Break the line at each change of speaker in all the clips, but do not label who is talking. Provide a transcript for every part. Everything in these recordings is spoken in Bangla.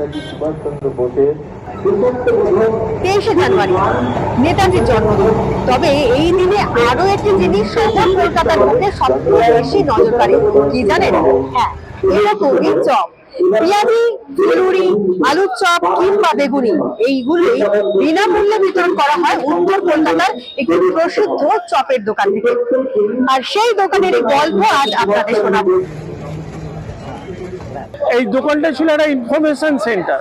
নেতাজি সুভাষচন্দ্র বোসের
তেইশে জানুয়ারি, নেতাজির জন্মদিন। তবে এই দিনে আরও একটি জিনিস শহর কলকাতার মধ্যে বেশি কি জানেন? হ্যাঁ চপ পেঁয়াজি ফুলুরি আলুর চপ কিংবা বেগুনি, এইগুলি বিনামূল্যে বিতরণ করা হয় উত্তর কলকাতার একটি প্রসিদ্ধ চপের দোকান থেকে। আর সেই দোকানের গল্প আজ আপনাদের শোনাবো।
এই দোকানটা ছিল একটা ইনফরমেশন সেন্টার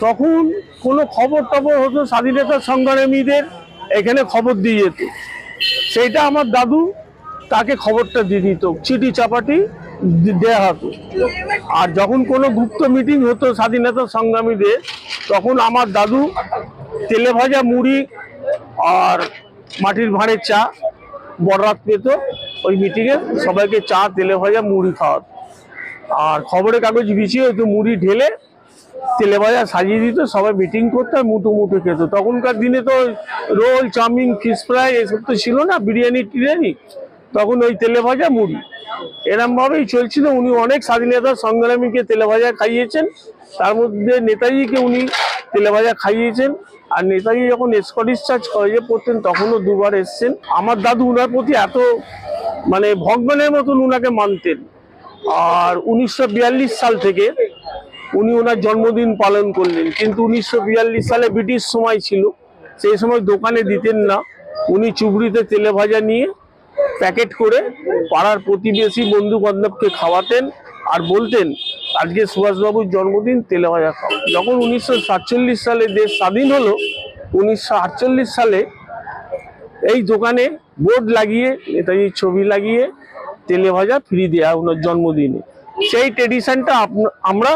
তখন কোনো খবর টবর হতো স্বাধীনতা সংগ্রামীদের এখানে খবর দিয়ে যেত। সেইটা আমার দাদু তাকে খবরটা দিয়ে দিত, চিঠি চাপাটি দি- দেয়া হতো। আর যখন কোনো গুপ্ত মিটিং হতো স্বাধীনতা সংগ্রামীদের, তখন আমার দাদু তেলে ভাজা মুড়ি আর মাটির ভাঁড়ের চা বড়রাত পেত। ওই মিটিংয়ে সবাইকে চা, তেলে ভাজা মুড়ি খাওয়াতো। আর খবরের কাগজ বিছিয়ে একটু মুড়ি ঢেলে তেলে ভাজা সাজিয়ে দিত, সবাই মিটিং করতো আর মুঠো মুঠো খেত। তখনকার দিনে তো রোল, চাউমিন ফিশ ফ্রাই এসব তো ছিল না, বিরিয়ানি, টিরিয়ানি। তখন ওই তেলে ভাজা মুড়ি। এরম ভাবেই চলছিল। উনি অনেক স্বাধীনতা সংগ্রামীকে তেলে ভাজা খাইয়েছেন। তার মধ্যে নেতাজিকে উনি তেলে ভাজা খাইয়েছেন। আর নেতাজি যখন স্কটিশ চার্চ কলেজে পড়তেন, তখনও দুবার এসছেন। আমার দাদু উনার প্রতি এত মানে ভগবানের মতন উনাকে মানতেন। আর উনিশশো বিয়াল্লিশ সাল থেকে উনি ওনার জন্মদিন পালন করলেন। কিন্তু উনিশশো বিয়াল্লিশ সালে ব্রিটিশ সময় ছিল, সেই সময় দোকানে দিতেন না। উনি চুবড়িতে তেলে ভাজা নিয়ে প্যাকেট করে পাড়ার প্রতিবেশী বন্ধু বান্ধবকে খাওয়াতেন আর বলতেন, আজকে সুভাষবাবুর জন্মদিন, তেলে ভাজা খাও। যখন উনিশশো সাতচল্লিশ সালে দেশ স্বাধীন হলো, উনিশশো আটচল্লিশ সালে এই দোকানে বোর্ড লাগিয়ে, নেতাজির ছবি লাগিয়ে তেলে ভাজা ফ্রি দেওয়া ওনার জন্মদিনে। সেই ট্রেডিশনটা আমরা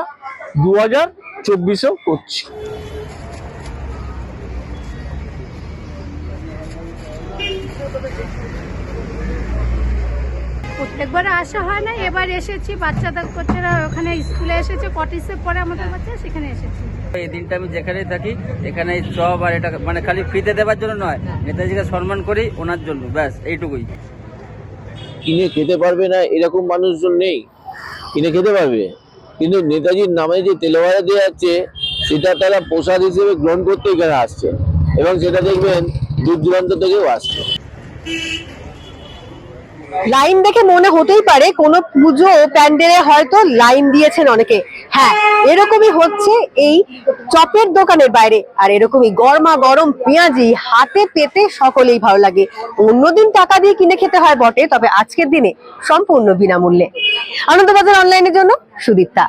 দু হাজার চব্বিশেও করছি।
প্রত্যেকবার আসা হয় না এবার এসেছি বাচ্চাদের বাচ্চারা ওখানে স্কুলে এসেছে কটিসে পরে আমাদের বাচ্চা সেখানে এসেছি।
এই দিনটা আমি যেখানেই থাকি এখানে চপ আর এটা মানে খালি ফ্রিতে দেওয়ার জন্য নয় নেতাজিকে সম্মান করি ওনার জন্য ব্যাস এইটুকুই।
কিনে খেতে পারবে না, এরকম মানুষজন নেই। কিনে খেতে পারবে। কিন্তু নেতাজির নামে যে তেলভাজা দেওয়া যাচ্ছে সেটা তারা প্রসাদ হিসেবে গ্রহণ করতে এখানে আসছে। এবং সেটা দেখবেন দূর দূরান্ত থেকেও আসছে।
লাইন দেখে মনে হতেই পারে কোন পুজো প্যান্ডেলে হয়তো লাইন দিয়েছেন অনেকে। হ্যাঁ এরকমই হচ্ছে এই চপের দোকানের বাইরে। আর এরকমই গরমা গরম পেঁয়াজি হাতে পেতে সকলেই ভালো লাগে। অন্যদিন টাকা দিয়ে কিনে খেতে হয় বটে, তবে আজকের দিনে সম্পূর্ণ বিনামূল্যে। আনন্দবাজার অনলাইনের জন্য সুদীপ্তা।